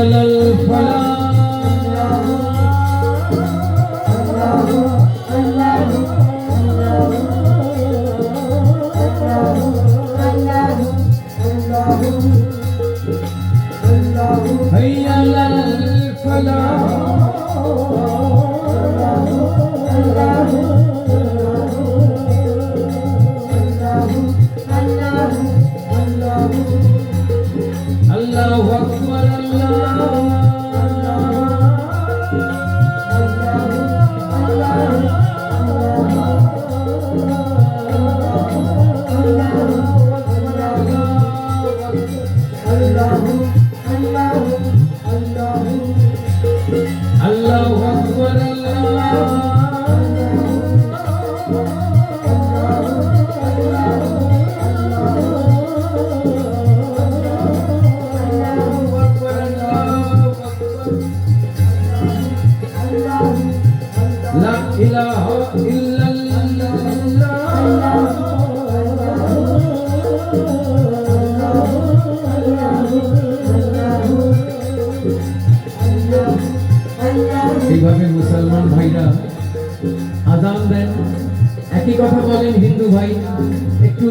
على الفلاح Hello. Hindu ভাই একটু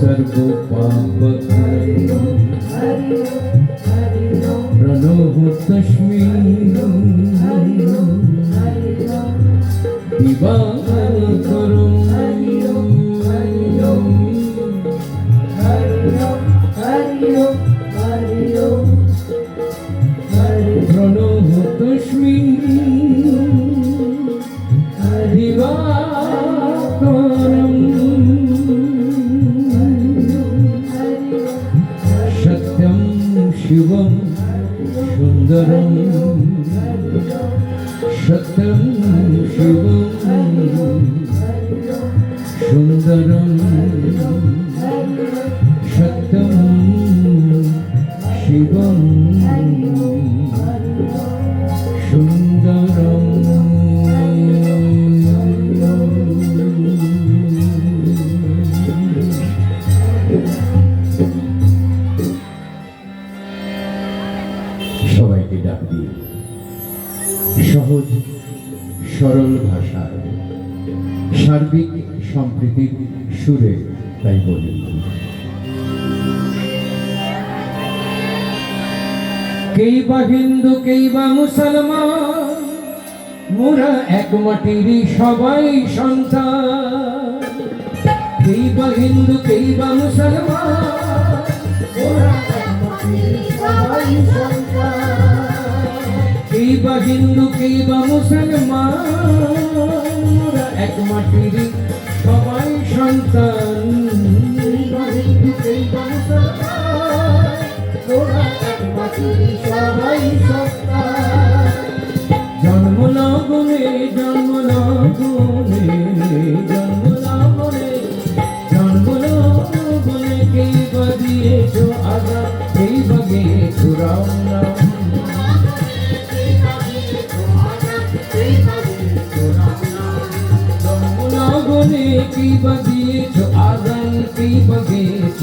serbu papa सुन्दरं सत्यं শিবম सुन्दरम् সবাইকে ডাক দিয়ে সহজ সরল ভাষায় সার্বিক সম্প্রীতির সুরে, তাই বলি। কেই বা হিন্দু কেই বা মুসলমান, মোরা এক মাটিরই সবাই সন্তান। কেই বা হিন্দু কেই বা মুসলমান কেই বা হিন্দু কেই বা মুসলমান এক মাটির সবাই সন্তান। মোরা এক সবাই সন্তান।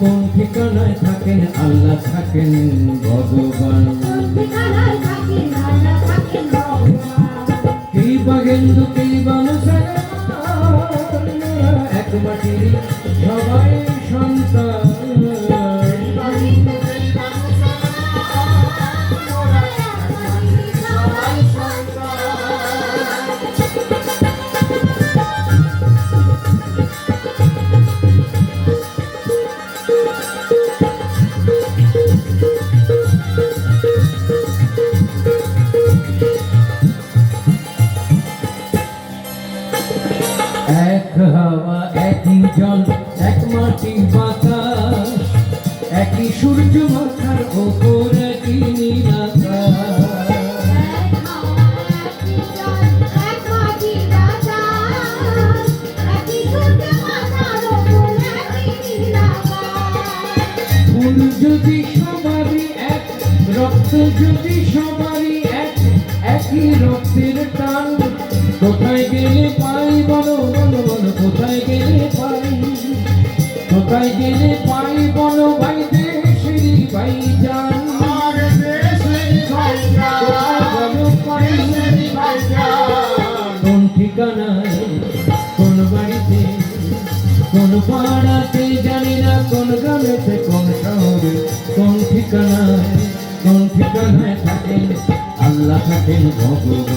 কোন ঠিকানায় থাকেন? আল্লাহ থাকেন ভগবান। কি বাগেন্দু কি কেই এক মাটির সবাই সন্তান। সূর্য মাথার এক, রক্ত একই রক্তের টান। কোথায় গেলে পাই বলো বলো কোথায় গেলে গেলে ঠিকানায়, কোন বাড়িতে, কোন পাড়াতে জানি না, কোন গ্রামেতে, কোন শহরে কোন ঠিকানায় কোন ঠিকানায় থাকেন আল্লাহ থাকেন ভগবান।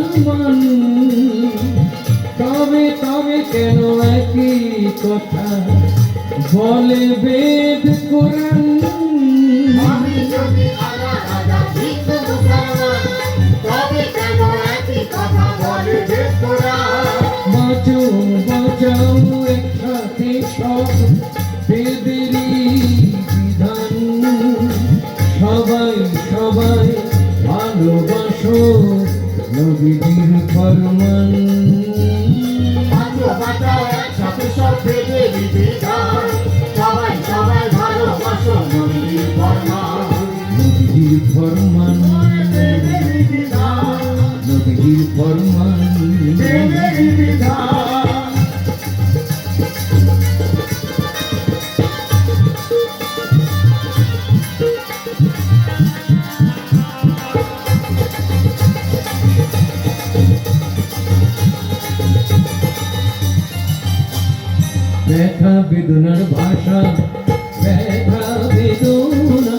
মুসলমান তবে তবে কেন একই কথা? বলে বেদ কোরআন নবীজির ফরমান। একসাথে সব বেদে বিধান সবাই সবাই ভালোবাসো নবীর ফরমান নবীজির ফরমান বেদের ফরমান। বিধান বেদনার ভাষা ব্যথা বেদনা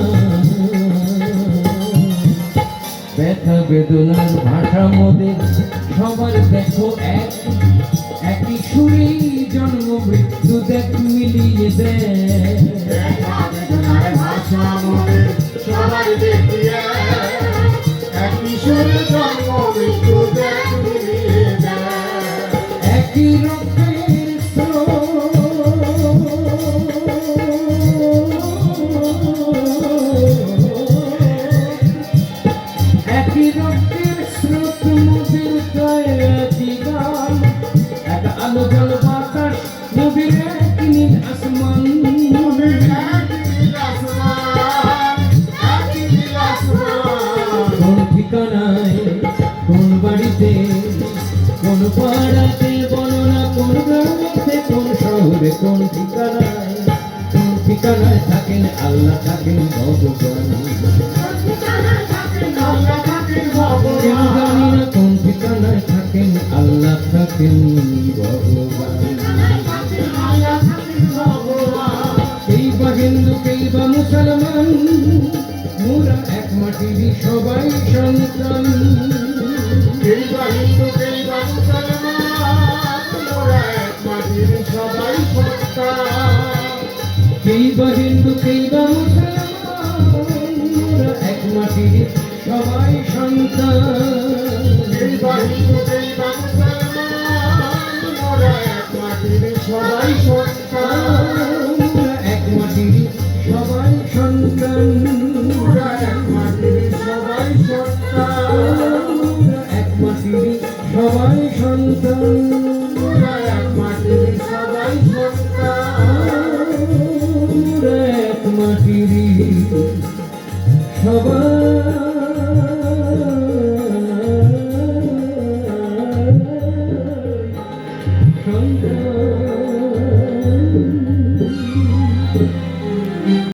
ব্যথা বেদনার ভাষা মোদের সবার দেখো এক একই জন্ম মৃত্যু দেখ মিলিয়ে দেয় ভাষা মনে সবার দেখি এক। এক জন্ম মৃত্যু দেখ মিলিয়ে দেয়। একই রক্তের এক নীল আসমান। কোন ঠিকানায় কোন বাড়িতে কোন পাড়াতে বলো না কোন গ্রামেতে কোন শহরে কোন ঠিকানায় কোন ঠিকানায় থাকেন আল্লাহ থাকেন কেন ভগবান। জানি না কোন ঠিকানায় থাকেন আল্লাহ থাকেন ভগবান মাটিরই সবাই সন্তান কেই বা হিন্দু, কেই বা মুসলমান, মোরা এক মাটির সবাই সন্তান। কেই বা হিন্দু কেই বা মুসলমান মোরা এক মাটির সবাই সন্তান কেই বা হিন্দু, কেই বা মুসলমান, মোরা এক মাটির সবাই সন্তান। এক মাটির সবাই সন্তান সবাই সন্তান এক মাটির সবাই সন্তান। এক মাটির সবাই